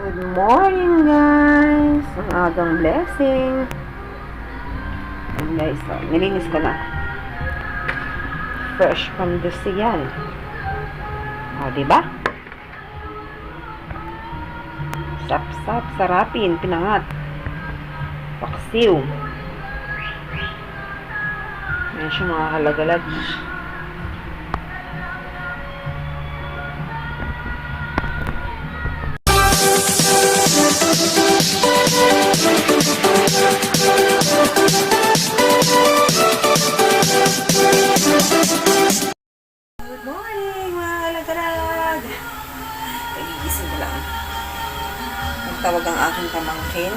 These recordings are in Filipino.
Good morning, guys! Ang agang blessing. Ayan, guys, so, nilinis ko na. Fresh from the sea yan. O, diba? Sap-sap, sarapin, pinangat. Paksiw. Ayan siya mga halagalag. Nagtawag ang aking pamangkin.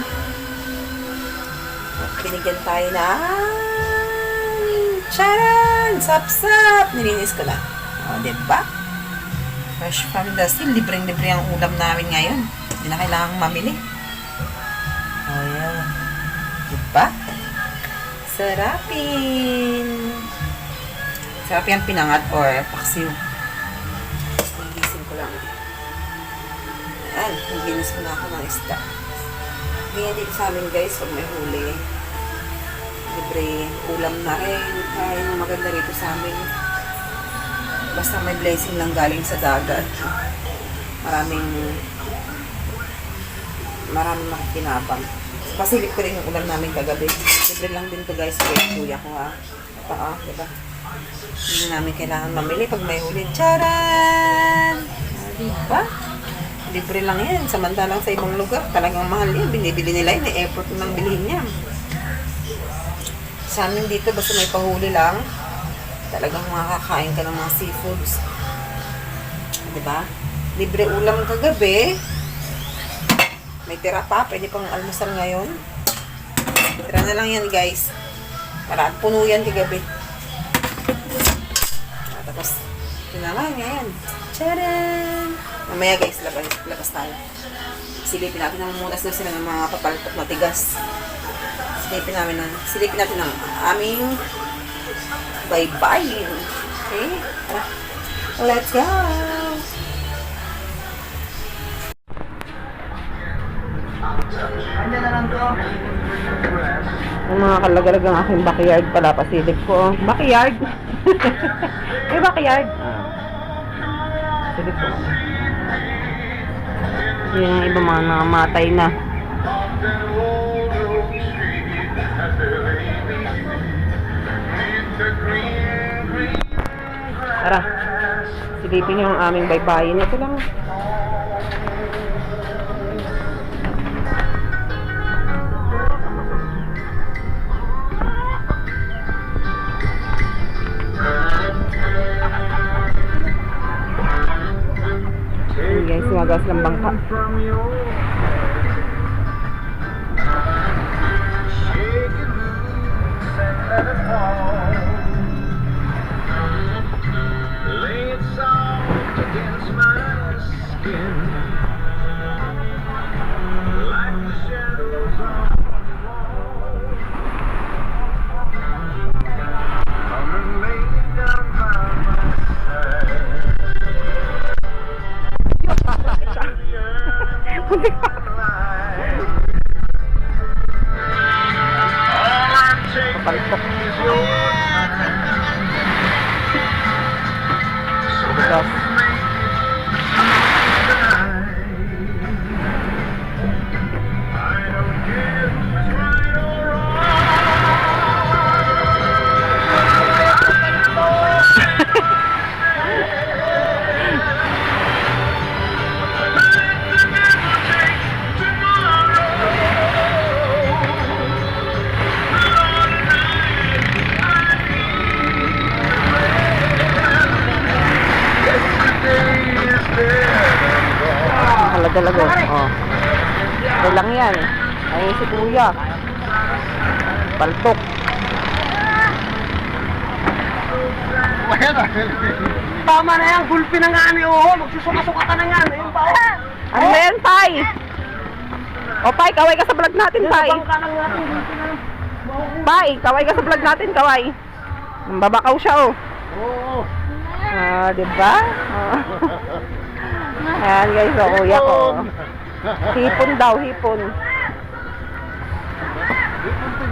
Binigyan tayo na Charan! Sap-sap! Nilinis ko na. O, diba? Fresh from the sea. Libreng-libre ang ulam namin ngayon. Hindi na kailangang mamili. O, yan. Diba? Sarapin! Sarap yan pinangat or paksiw. Ayan, naginis ko na ako ng isda. Ganyan dito sa amin guys, pag may huli. Libre, ulam na rin. Kaya yung maganda rito sa amin. Basta may blessing lang galing sa dagat. Maraming maraming makikinabang. Pasilip ko rin yung ulam namin kagabi. Libre lang din to guys, kay kuya ko ha. Ah, diba? Hindi namin kailangan mamili pag may huli. Charan! Diba? Libre lang yan. Samantalang sa ibang lugar, talagang mahal yan. Binibili nila yun. Effort nang bilhin yan. Sa amin dito, basta may pahuli lang, talagang makakain ka ng mga seafoods. Diba? Libre ulam kagabi. May tira pa. Pwede pang almusal ngayon. Tira na lang yan, guys. Parang puno yan kagabi. Tapos, yun na nga, ngayon. Tcharan! Mamaya guys, labas, labas tayo. Silipin natin ang munas na sila ng mga papaltok na tigas. Silipin namin ng, silipin natin ng aming bye-bye. Okay? Tara. Let's go! Ang mga kalagalag ang aking backyard pala, pasilip ko. Backyard? May backyard? Silip ko. Yan ang iba mga nakamatay na. Tara. Silipin ang aming baybayin. Ito lang. Sumagas ng bangka. Lay it soft against my skin kuya. Paltok. Tama na yan, gulpi na nga ni Oho. Magsusuka-sukatan na nga. Ayun pa, oh. Ano ba yan, Pai? O, Pai, kaway ka sa vlog natin, Pai. Bangka lang natin, gulpi na. Pai, kaway ka sa vlog natin, kaway. Babakaw siya, oh. Oo. Ah, di ba? Oh. Ayan, guys, oh, kuya ko. oh. Hipon daw, hipon.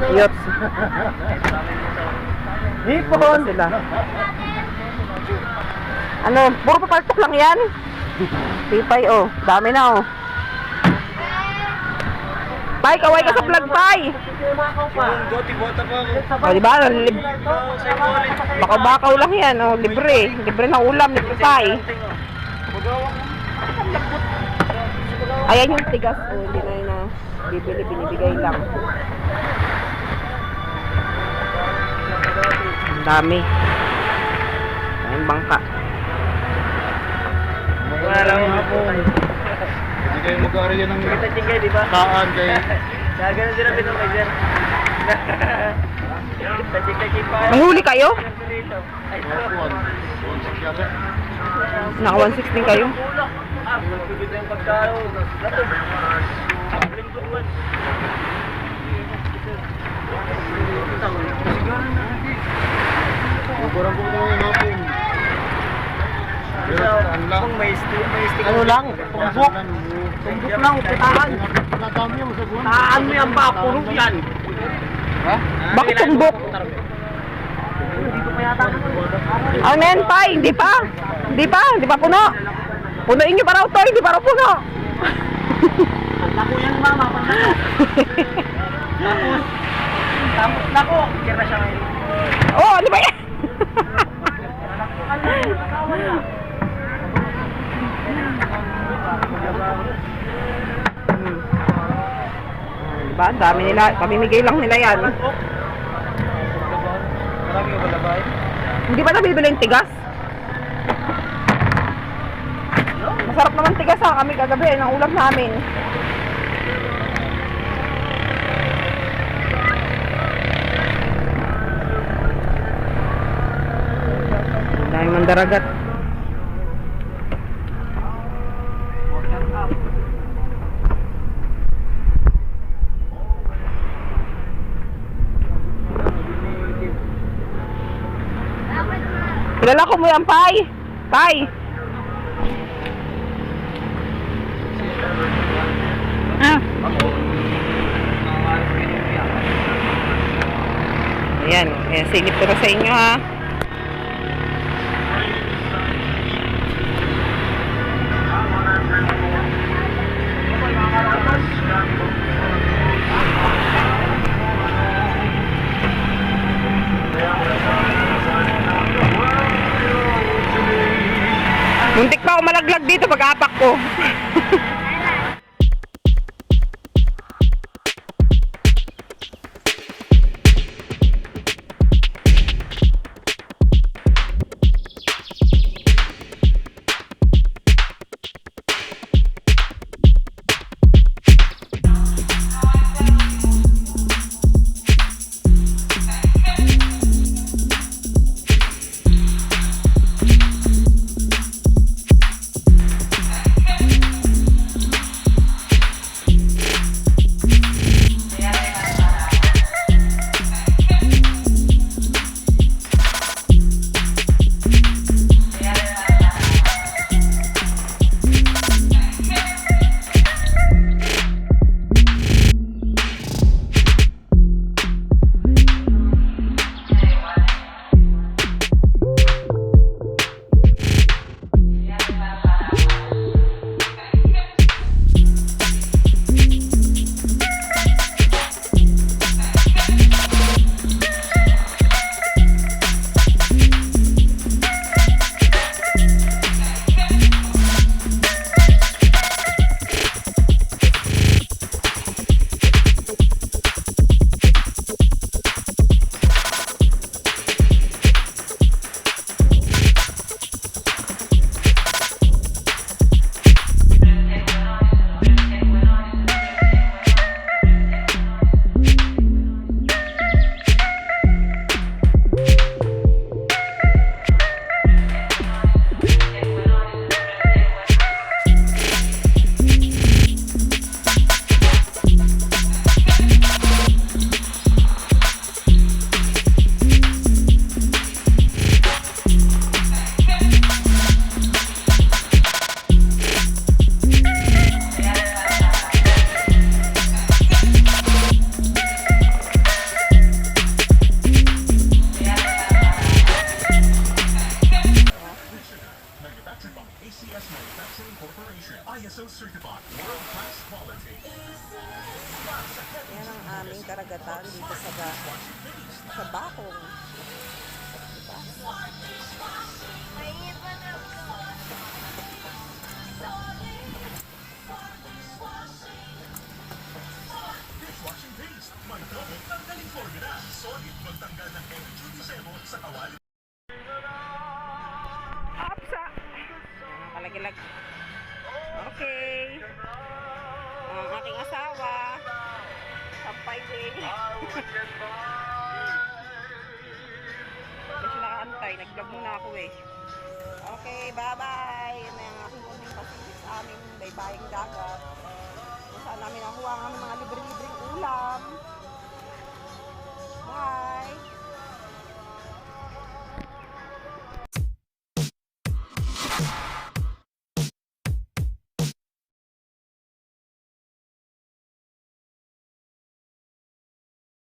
Yot. Hipon. Sila. Ano, puro papaltok lang yan. Tipay, oh. Dami na, oh. Pai, kaway ka sa vlog, Pai. O, di ba? Lib- Bakaw-bakaw lang yan, oh. Libre. Libre na ulam, libre Pai. Ayan yung tigas, oh. Hindi na yun na bibili, binibigay lang. Ang dami. Ayun, bangka. Wala mo nga po. Hindi kayo mag-aaral yan ng Kita chingay, di ba? kaan kay... Gagano din ang pinamay sir. Chingay pa. Manghuli kayo? Ay, One. One six yata. Naka 116 kayo? Ah, yung pagkaro. Lato. Lingkod man. Kukurang ko na yung hapon. Ang lang. Kung may stick, may stick. Ano lang? Tumbok. Tumbok lang, putahan. Taan mo yan ba? Puro yan. Ha? Bakit tumbok? Ano na yan, Pai? Hindi pa? Hindi pa? Hindi pa puno? Punuin nyo pa raw to, hindi pa raw puno. Lako yan mama. Tapos, tapos lako. Kira siya ngayon. oh, ano ba yan? Diba? Dami nila. Pamimigay lang nila yan. Marami ka ba? Hindi ba nabibili yung tigas? Masarap naman tigas ha. Kami kagabi, ng ulam namin. Dahil mandaragat. Kilala ko mo yan, Pai. Pai. Ah. Ayan, ayan, singit ko sa inyo ha. Dito pag apak ko. Karagatan dito sa ba sa Bakong. Diba? Dishwashing paste. May double tanggaling formula. Solid magtanggal ng heavy duty sebo sa kawali. Tagaytay. Nag-vlog muna ako eh. Okay, bye-bye. Yan na yung aking unang pasigit sa aming baybayang dagat. Kung saan namin nakuha ng mga libre-libreng ulam. Bye!